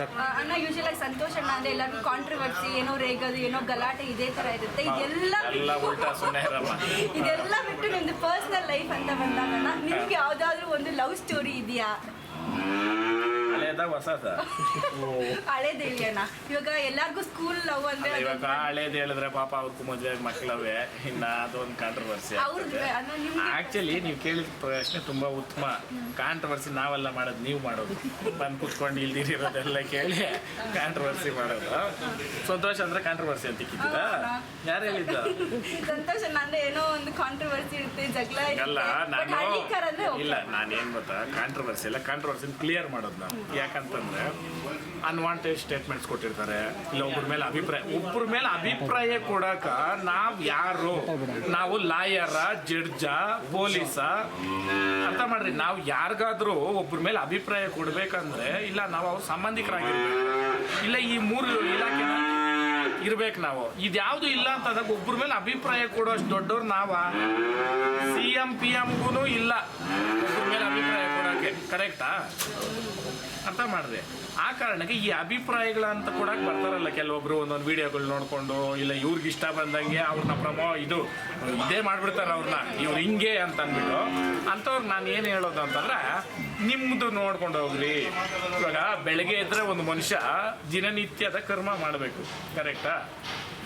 ಅಣ್ಣ ಆಗಿ ಸಂತೋಷ ಅಣ್ಣ ಅಂದ್ರೆ ಎಲ್ಲರಿಗೂ ಕಾಂಟ್ರವರ್ಸಿ ಏನೋ ರೇಗೋದು ಏನೋ ಗಲಾಟೆ ಇದೇ ತರ ಇರುತ್ತೆ. ಇದೆಲ್ಲ ಇದೆಲ್ಲ ಬಿಟ್ಟು ನಿಮ್ದು ಪರ್ಸನಲ್ ಲೈಫ್ ಅಂತ ಬಂದಾಗ ನಿಮ್ಗೆ ಯಾವ್ದಾದ್ರು ಒಂದು ಲವ್ ಸ್ಟೋರಿ ಇದೆಯಾ? ಹಳೇದ ಹೊಸದ. ಹಳೇದು ಹೇಳಿ ಅಣ್ಣ. ಇವಾಗ ಎಲ್ಲಾರ್ಗೂ ಸ್ಕೂಲ್ ಲವ್ ಅಂದ್ರೆ ಅದು- ಇವಾಗ ಹಳೇದು ಹೇಳಿದ್ರೆ ಪಾಪ ಅವ್ರಿಗೂ ಮದುವೆ ಮಕ್ಕಳವೆ ಇನ್ನ ಅದೊಂದು ಕಾಂಟ್ರವರ್ಸಿ ಅವ್ರದ್ದು ಅಣ್ಣ ನಿಮ್ಗೆ ಆಕ್ಚುಲಿ ನೀವು ಕೇಳಿದ ಪ್ರಶ್ನೆ ತುಂಬಾ ಉತ್ತಮ. ಕಾಂಟ್ರವರ್ಸಿ ನಾವೆಲ್ಲ ಮಾಡೋದು ನೀವು ಮಾಡೋದು. ಬಂದು ಕುತ್ಕೊಂಡು ಇಲ್ದಿರೋದೆಲ್ಲ ಕೇಳಿ ಕಾಂಟ್ರವರ್ಸಿ ಮಾಡೋದು. ಸಂತೋಷ ಅಂದ್ರೆ ಕಾಂಟ್ರವರ್ಸಿ ಅಂತ ಇಕ್ಕಿದ್ದೀರಾ? ಯಾರು ಹೇಳಿದ್ದ? ಸಂತೋಷ್ ಅಣ್ಣ ಏನೋ ಒಂದು ಕಾಂಟ್ರವರ್ಸಿ ಇರುತ್ತೆ ಜಗಳ ಅಲ್ಲ ನಾನು. ಇಲ್ಲ ನಾನೇನ್ ಗೊತ್ತಾ? ಕಾಂಟ್ರವರ್ಸಿ ಇಲ್ಲ ಕಾಂಟ್ರವರ್ಸಿ ಕ್ಲಿಯರ್ ಮಾಡೋದು ನಾವು ಯಾಕಂತಂದ್ರೆ ಅನ್ವಾಂಟೆಡ್ ಸ್ಟೇಟ್ಮೆಂಟ್ಸ್ ಕೊಟ್ಟಿರ್ತಾರೆ ಇಲ್ಲ ಒಬ್ಬರ ಮೇಲೆ ಅಭಿಪ್ರಾಯ ಒಬ್ಬರ ಮೇಲೆ ಅಭಿಪ್ರಾಯ ಕೊಡಕ ನಾವು ಯಾರು? ನಾವು ಲಾಯರ ಜಡ್ಜ ಪೊಲೀಸ ಅರ್ಥ ಮಾಡ್ರಿ ನಾವು ಯಾರಿಗಾದ್ರೂ ಒಬ್ಬರ ಮೇಲೆ ಅಭಿಪ್ರಾಯ ಕೊಡ್ಬೇಕಂದ್ರೆ ಇಲ್ಲ ನಾವು ಅವ್ರ ಸಂಬಂಧಿಕರಾಗಿರ್ಬೇಕು. ಇಲ್ಲ ಈ ಮೂರು ಇಲಾಖೆನ ಇರ್ಬೇಕು ನಾವು. ಇದ್ಯಾವುದು ಇಲ್ಲ ಅಂತ ಅದಕ್ಕೆ ಒಬ್ಬರ ಮೇಲೆ ಅಭಿಪ್ರಾಯ ಕೊಡೋಷ್ಟು ದೊಡ್ಡವ್ರು ನಾವ. ಸಿ ಎಂ ಪಿ ಎಮ್ಗೂ ಇಲ್ಲ. ಒಬ್ಬರ ಮೇಲೆ ಅಭಿಪ್ರಾಯ ಕೊಡೋಕೆ. ಕರೆಕ್ಟಾ ಅರ್ಥ ಮಾಡಿದೆ. ಆ ಕಾರಣಕ್ಕೆ ಈ ಅಭಿಪ್ರಾಯಗಳ ಅಂತ ಕೂಡ ಬರ್ತಾರಲ್ಲ ಕೆಲವೊಬ್ರು ಒಂದೊಂದು ವಿಡಿಯೋಗಳು ನೋಡ್ಕೊಂಡು, ಇಲ್ಲ ಇವ್ರಿಗೆ ಇಷ್ಟ ಬಂದಂಗೆ ಅವ್ರನ್ನ ಪ್ರಮೋ, ಇದು, ಇದೇ ಮಾಡಿಬಿಡ್ತಾರೆ ಅವ್ರನ್ನ ಇವ್ರು ಹಿಂಗೆ ಅಂತ ಅಂದ್ಬಿಟ್ಟು ಅಂಥವ್ರು ನಾನು ಏನು ಹೇಳೋದು ಅಂತಂದ್ರೆ ನಿಮ್ಮದು ನೋಡ್ಕೊಂಡು ಹೋಗ್ರಿ. ಇವಾಗ ಬೆಳಗ್ಗೆ ಇದ್ದರೆ ಒಂದು ಮನುಷ್ಯ ದಿನನಿತ್ಯದ ಕರ್ಮ ಮಾಡಬೇಕು, ಕರೆಕ್ಟಾ?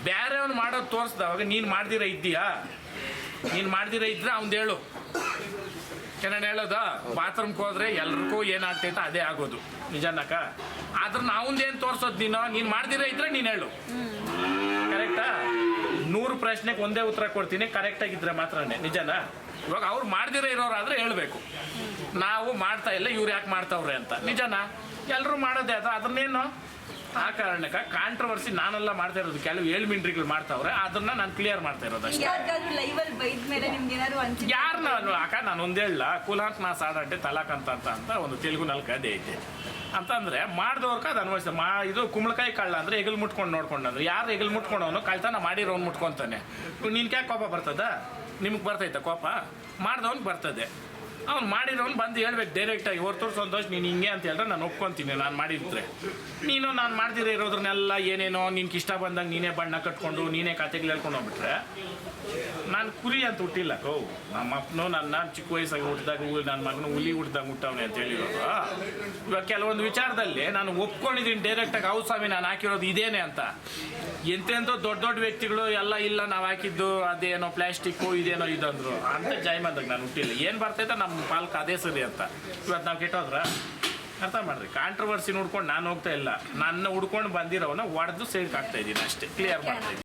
ಬೇರೆಯವ್ನು ಮಾಡೋದು ತೋರಿಸ್ದವಾಗ, ನೀನು ಮಾಡ್ದಿರ ಇದ್ದೀಯಾ? ನೀನು ಮಾಡ್ದಿರ ಇದ್ರೆ ಅವ್ನು ಹೇಳು. ಚೆನ್ನಾಗಿ ಹೇಳೋದ ಬಾತ್ರೂಮ್ಗೆ ಹೋದ್ರೆ ಎಲ್ರಿಗೂ ಏನಾಗ್ತೈತೆ ಅದೇ ಆಗೋದು. ನಿಜನಕ ಆದ್ರೆ ನಾವಂದೇನು ತೋರ್ಸೋದು ನೀನು? ನೀನು ಮಾಡ್ದಿರ ಇದ್ರೆ ನೀನು ಹೇಳು. ಕರೆಕ್ಟಾ ನೂರು ಪ್ರಶ್ನೆಗೆ ಒಂದೇ ಉತ್ತರ ಕೊಡ್ತೀನಿ ಕರೆಕ್ಟಾಗಿದ್ರೆ ಮಾತ್ರನೇ. ನಿಜನಾ? ಇವಾಗ ಅವ್ರು ಮಾಡ್ದಿರ ಇರೋರಾದ್ರೆ ಹೇಳ್ಬೇಕು. ನಾವು ಮಾಡ್ತಾ ಇಲ್ಲ, ಇವ್ರು ಯಾಕೆ ಮಾಡ್ತಾವ್ರೆ ಅಂತ. ನಿಜನಾ? ಎಲ್ಲರೂ ಮಾಡೋದೇ ಅದು ಅದನ್ನೇನು ಆ ಕಾರಣಕ್ಕೆ ಕಾಂಟ್ರವರ್ಸಿ ನಾನೆಲ್ಲ ಮಾಡ್ತಾ ಇರೋದು. ಕೆಲವು ಏಳು ಮಿಂಟ್ರಿಗಳು ಮಾಡ್ತಾವ್ರೆ, ಅದನ್ನ ನಾನು ಕ್ಲಿಯರ್ ಮಾಡ್ತಾ ಇರೋದು ಅಷ್ಟೇ. ಯಾರು ನಾನು? ಅಕ್ಕ ನಾನು ಒಂದ್ ಹೇಳ, ಕುಲಾಂತ್ ನಾ ಸಾಡಾಟೆ ತಲಾಕ್ ಅಂತ ಅಂತ ಅಂತ ಒಂದು ತೆಲುಗುನಲ್ಲಿ ಕದೆ ಐತೆ. ಅಂತಂದ್ರೆ ಮಾಡ್ದವ್ರಕ ಅದು ಅನ್ವಯಿಸ್ತದೆ ಮಾ, ಇದು ಕುಂಬಳಕಾಯಿ ಕಳ್ಳ ಅಂದ್ರೆ ಎಗಲ್ ಮುಟ್ಕೊಂಡು ನೋಡ್ಕೊಂಡು ಅಂದ್ರೆ ಯಾರು ಎಗಲ್ ಮುಟ್ಕೊಂಡವನು ಕಳ್ತನ ಮಾಡಿರೋನು ಮುಟ್ಕೊಂತಾನೆ. ನಿನ್ ಯಾಕೆ ಕೋಪ ಬರ್ತದ? ನಿಮ್ಗೆ ಬರ್ತೈತ ಕೋಪ? ಮಾಡ್ದವ್ನು ಬರ್ತದೆ. ಅವ್ನು ಮಾಡಿರೋನು ಬಂದು ಹೇಳ್ಬೇಕು ಡೈರೆಕ್ಟಾಗಿ ಹೊರತು ಸಂತೋಷ, ನೀನು ಹಿಂಗೆ ಅಂತ ಹೇಳಿದ್ರೆ ನಾನು ಒಪ್ಕೊಂತೀನಿ, ನಾನು ಮಾಡಿದ್ರೆ. ನೀನು ನಾನು ಮಾಡ್ದಿರೋ ಇರೋದ್ರನ್ನೆಲ್ಲ ಏನೇನೋ ನಿನ್ಗೆ ಇಷ್ಟ ಬಂದಾಗ ನೀನೇ ಬಣ್ಣ ಕಟ್ಕೊಂಡು, ನೀನೇ ಕತೆಗಳು ಹೇಳ್ಕೊಂಡು ಹೋಗ್ಬಿಟ್ರೆ, ನಾನು ಕುರಿ ಅಂತ ಹುಟ್ಟಿಲ್ಲ. ಓ, ನಮ್ಮ ಅಪ್ಪನೂ ನನ್ನ ಚಿಕ್ಕ ವಯಸ್ಸಾಗಿ ಹುಟ್ಟಿದಾಗ ನನ್ನ ಮಗನು ಹುಲಿ ಹುಟ್ಟಿದಾಗ ಹುಟ್ಟವನೆ ಅಂತ ಹೇಳಿರೋದು. ಇವಾಗ ಕೆಲವೊಂದು ವಿಚಾರದಲ್ಲಿ ನಾನು ಒಪ್ಕೊಂಡಿದ್ದೀನಿ ಡೈರೆಕ್ಟಾಗಿ ಅವು ಸ್ವಾಮಿ, ನಾನು ಹಾಕಿರೋದು ಇದೇನೆ ಅಂತ. ಎಂತೆಂಥ ದೊಡ್ಡ ದೊಡ್ಡ ವ್ಯಕ್ತಿಗಳು, ಎಲ್ಲ ಇಲ್ಲ, ನಾವು ಹಾಕಿದ್ದು ಅದೇನೋ ಪ್ಲಾಸ್ಟಿಕ್ಕು, ಇದೇನೋ ಇದಂದ್ರು. ಅಂತ ಜೈಮಂದಾಗ ನಾನು ಹುಟ್ಟಿಲ್ಲ. ಏನು ಬರ್ತೈತೆ ನಮ್ಮ ಪಾಲ್ಕ ಅದೇ ಸರಿ ಅಂತ. ಇವತ್ತು ನಾವು ಕೆಟ್ಟೋದ್ರ? ಅರ್ಥ ಮಾಡ್ರಿ. ಕಾಂಟ್ರವರ್ಸಿ ನೋಡ್ಕೊಂಡು ನಾನು ಹೋಗ್ತಾ ಇಲ್ಲ. ನನ್ನ ಹುಡ್ಕೊಂಡು ಬಂದಿರೋನ ಒಡೆದು ಸೈಡ್ಗೆ ಹಾಕ್ತಾ ಇದ್ದೀನಿ ಅಷ್ಟೇ. ಕ್ಲಿಯರ್ ಮಾಡ್ತಾ